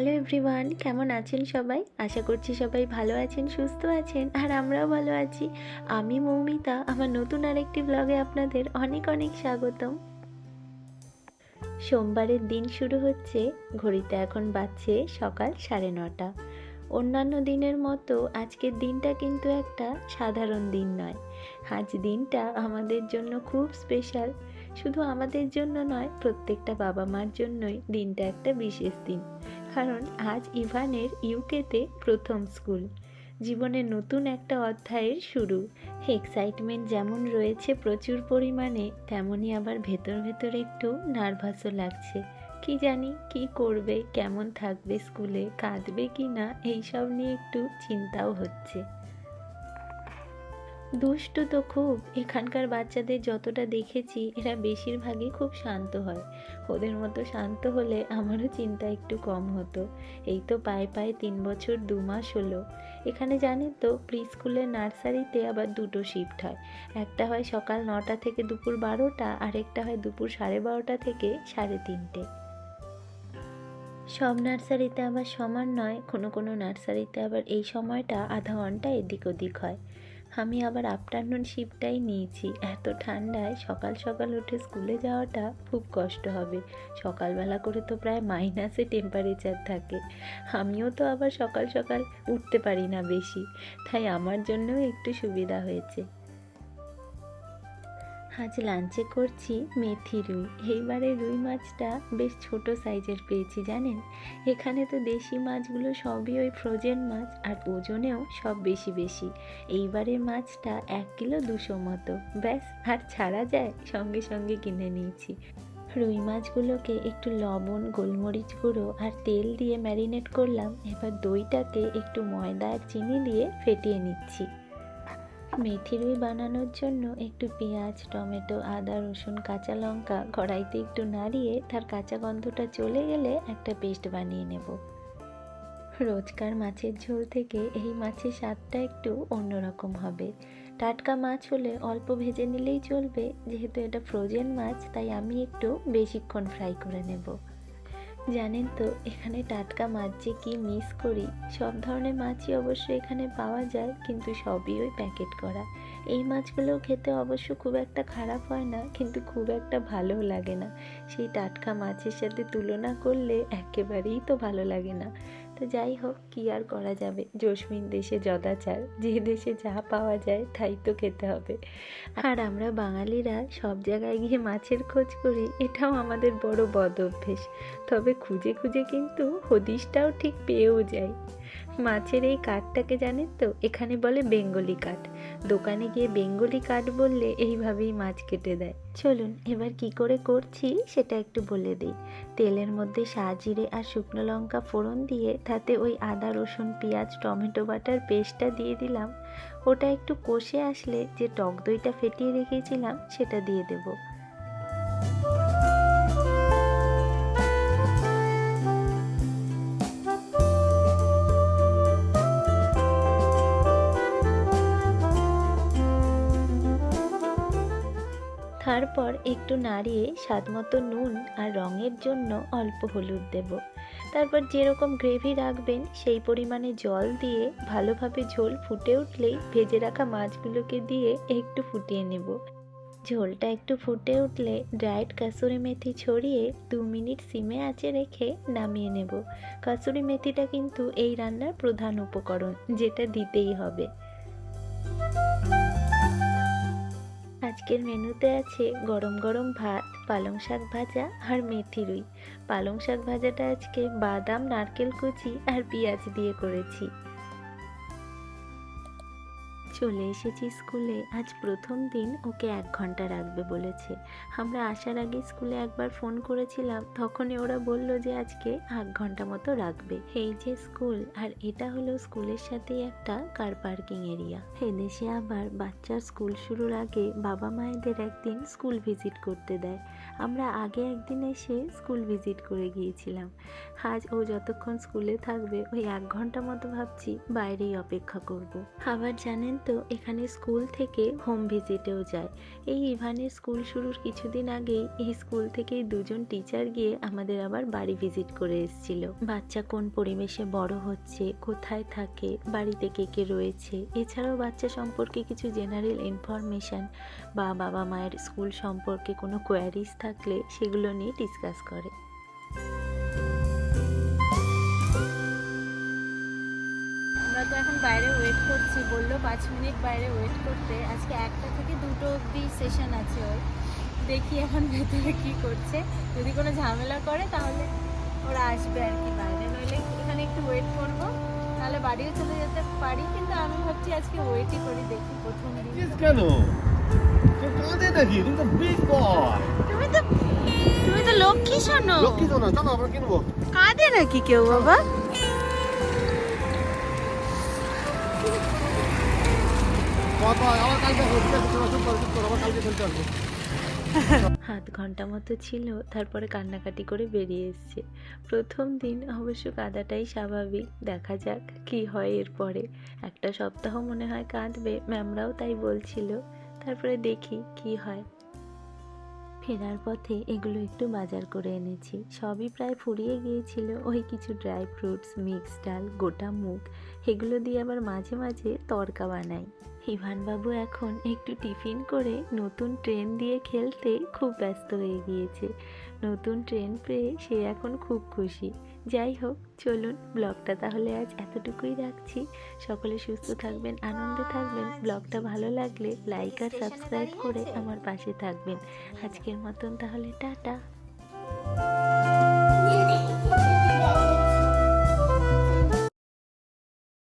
Hello everyone কেমন আছেন সবাই? আশা করছি সবাই ভালো আছেন, সুস্থ আছেন, আর আমরাও ভালো আছি। আমি মৌমিতা, আমার নতুন আরেকটি ব্লগে আপনাদের অনেক অনেক স্বাগতম। সোমবারের দিন শুরু হচ্ছে, ঘড়িতে এখন বাজছে সকাল সাড়ে নটা। অন্যান্য দিনের মতো আজকের দিনটা কিন্তু একটা সাধারণ দিন নয়। আজ দিনটা আমাদের জন্য খুব স্পেশাল শুধু আমাদের জন্য নয়, প্রত্যেকটা বাবা মার জন্যই দিনটা একটা বিশেষ দিন। কারণ আজ ইভানের ইউকেতে প্রথম স্কুল। জীবনে নতুন একটা অধ্যায়ের শুরু। এক্সাইটমেন্ট যেমন রয়েছে প্রচুর পরিমাণে, তেমনই আবার ভেতর ভেতর একটু নার্ভাসও লাগছে। কি জানি কি করবে, কেমন থাকবে স্কুলে, কাঁদবে কি না, এইসব নিয়ে একটু চিন্তাও হচ্ছে। দুষ্টু তো খুব। এখানকার বাচ্চাদের যতটা দেখেছি, এরা বেশিরভাগই খুব শান্ত হয়। ওদের মতো শান্ত হলে আমারও চিন্তা একটু কম হতো। এই তো পায়ে পায়ে তিন বছর দু মাস হলো। এখানে জানেন তো প্রি স্কুলের নার্সারিতে আবার দুটো শিফট হয়। একটা হয় সকাল নটা থেকে দুপুর বারোটা আরেকটা হয় দুপুর সাড়ে বারোটা থেকে সাড়ে তিনটে। সব নার্সারিতে আবার সমান নয়, কোনো কোনো নার্সারিতে আবার এই সময়টা আধা ঘণ্টা এদিক ওদিক হয়। আমি আবার আফটারনুন শিফটটাই নিয়েছি। এত ঠান্ডায় সকাল সকাল উঠে স্কুলে যাওয়াটা খুব কষ্ট হবে। সকালবেলা করে তো প্রায় মাইনাসে টেম্পারেচার থাকে। আমিও তো আবার সকাল সকাল উঠতে পারি না বেশি। তাই আমার জন্যও একটু সুবিধা হয়েছে। আজ লাঞ্চে করছি মেথি রুই। এইবারে রুই মাছটা বেশ ছোট সাইজের পেয়েছি, জানেন? এখানে তো দেশি মাছগুলো সবই ওই ফ্রোজেন মাছ, আর ওজনেও সব বেশি বেশি। এইবারের মাছটা এক কিলো দুশো মতো। ব্যাস, আর ছাড়া যায়, সঙ্গে সঙ্গে কিনে নিয়েছি। রুই মাছগুলোকে একটু লবণ, গোলমরিচ গুঁড়ো আর তেল দিয়ে ম্যারিনেট করলাম। এবার দইটাকে একটু ময়দা আর চিনি দিয়ে ফেটিয়ে নিচ্ছি। মেথি রুই বানানোর জন্য একটু পেঁয়াজ, টমেটো, আদা, রসুন, কাঁচা লঙ্কা কড়াইতে একটু নাড়িয়ে তার কাঁচা গন্ধটা চলে গেলে একটা পেস্ট বানিয়ে নেব। রোজকার মাছের ঝোল থেকে এই মাছের স্বাদটা একটু অন্যরকম হবে। টাটকা মাছ হলে অল্প ভেজে নিলেই চলবে, যেহেতু এটা ফ্রোজেন মাছ, তাই আমি একটু বেশিক্ষণ ফ্রাই করে নেব। জানেন তো, এখানে টাটকা মাছ যে কি মিস করি। সব ধরনের মাছই অবশ্য এখানে পাওয়া যায়, কিন্তু সবই ওই প্যাকেট করা। এই মাছগুলো খেতে অবশ্য খুব একটা খারাপ হয় না, কিন্তু খুব একটা ভালোও লাগে না। সেই টাটকা মাছের সাথে তুলনা করলে একেবারেই তো ভালো লাগে না। তো যাই হোক, কী আর করা যাবে? জসমিন দেশে যদাচার যে দেশে যা পাওয়া যায় তাই তো খেতে হবে। আর আমরা বাঙালিরা সব জায়গায় গিয়ে মাছের খোঁজ করি, এটাও আমাদের বড় বদ অভ্যেস। তবে খুঁজে খুঁজে কিন্তু হদিশটাও ঠিক পেয়েও যাই মাছের এই কাঠটাকে জানেন তো? এখানে বলে বেঙ্গলি কাঠ। দোকানে গিয়ে বেঙ্গলি কাঠ বললে এইভাবেই মাছ কেটে দেয়। চলুন, এবার কি করে করছি সেটা একটু বলে দিই। তেলের মধ্যে সাজিরে আর শুকনো লঙ্কা ফোড়ন দিয়ে তাতে ওই আদা, রসুন, পেঁয়াজ, টমেটো বাটার পেস্টটা দিয়ে দিলাম। ওটা একটু কষে আসলে যে টক দইটা ফেটিয়ে রেখেছিলাম সেটা দিয়ে দেবো। তারপর একটু নাড়িয়ে স্বাদমতো নুন আর রঙের জন্য অল্প হলুদ দেব। তারপর যেরকম গ্রেভি রাখবেন, সেই পরিমাণে জল দিয়ে ভালোভাবে ঝোল ফুটে উঠলেই ভেজে রাখা মাছগুলোকে দিয়ে একটু ফুটিয়ে নেব। ঝোলটা একটু ফুটে উঠলে ড্রাইড কাসুরি মেথি ছড়িয়ে দু মিনিট সিমে আঁচে রেখে নামিয়ে নেব। কাসুরি মেথিটা কিন্তু এই রান্নার প্রধান উপকরণ, যেটা দিতেই হবে। আজকের মেনুতে আছে গরম গরম ভাত, পালং শাক ভাজা আর মেথি রুই। পালং শাক ভাজাটা আজকে বাদাম, নারকেল কুচি আর পেঁয়াজ দিয়ে করেছি। চলে এসেছি স্কুলে। আজ প্রথম দিন ওকে এক ঘণ্টা রাখবে বলেছে। আমরা আসার আগে স্কুলে একবার ফোন করেছিলাম। তখনই ওরা বলল যে আজকে এক ঘণ্টা মতো রাখবে। এই যে স্কুল, আর এটা হলো স্কুলের সাথেই একটা কার পার্কিং এরিয়া। এদেশে আবার বাচ্চার স্কুল শুরুর আগে বাবা মায়েদের একদিন স্কুল ভিজিট করতে দেয়। আমরা আগে একদিন এসে স্কুল ভিজিট করে গিয়েছিলাম। আজ ও যতক্ষণ স্কুলে থাকবে, ওই এক ঘণ্টা মতো ভাবছি বাইরেই অপেক্ষা করব। আবার জানেন তো এখানে স্কুল থেকে হোম ভিজিটেও যায়। এই ইভানের স্কুল শুরুর কিছুদিন আগেই এই স্কুল থেকেই দুজন টিচার গিয়ে আমাদের আবার বাড়ি ভিজিট করে এসেছিল। বাচ্চা কোন পরিবেশে বড় হচ্ছে, কোথায় থাকে, বাড়িতে কে কে রয়েছে, এছাড়াও বাচ্চা সম্পর্কে কিছু জেনারেল ইনফরমেশন বা বাবা মায়ের স্কুল সম্পর্কে কোনো কোয়ারিজ থাকলে সেগুলো নিয়ে ডিসকাস করে। তো এখন বাইরে ওয়েট করছি। বলল পাঁচ মিনিট বাইরে ওয়েট করতে। আজকে একটা থেকে দুটো অবধি সেশন আছে ওর। দেখি এখন ভেতরে কি করছে। যদি কোনো ঝামেলা করে তাহলে ওরা আসবে আর কি বাইরে। নইলে এখানে একটু ওয়েট করব। তাহলে বাড়িও চলে যেতে পারি। কিন্তু আমি ভাবছি আজকে ওয়েটই করি দেখি প্রথম দিন। কেন? কাঁদে তুমি তো বিগ বয় তুমি তো তুমি তো লক্ষ্মী শোনো। লক্ষ্মী তো চলো আমরা কিনবো। কাঁদে নাকি কেউ বাবা? হাত ঘণ্টা মতো ছিল, তারপরে কান্নাকাটি করে বেরিয়ে এসছে। প্রথম দিন অবশ্য কাদাটাই স্বাভাবিক, দেখা যাক কি হয় এরপরে। একটা সপ্তাহ মনে হয় কাঁদবে, ম্যামরাও তাই বলছিল। তারপরে দেখি কি হয়। ফেরার পথে এগুলো একটু বাজার করে এনেছি। সবই প্রায় ফুরিয়ে গিয়েছিল। ওই কিছু ড্রাই ফ্রুটস মিক্স ডাল, গোটা মুগ, এগুলো দিয়ে আবার মাঝে মাঝে তরকা বানাই। ইভানবাবু এখন একটু টিফিন করে নতুন ট্রেন দিয়ে খেলতে খুব ব্যস্ত হয়ে গিয়েছে। নতুন ট্রেন পেয়ে সে এখন খুব খুশি। যাই হোক চলুন ব্লগটা তাহলে আজ এতটুকুই রাখছি। সকলে সুস্থ থাকবেন আনন্দে থাকবেন। ব্লগটা ভালো লাগলে লাইক আর সাবস্ক্রাইব করে আমার পাশে থাকবেন। আজকের মতন তাহলে টাটা।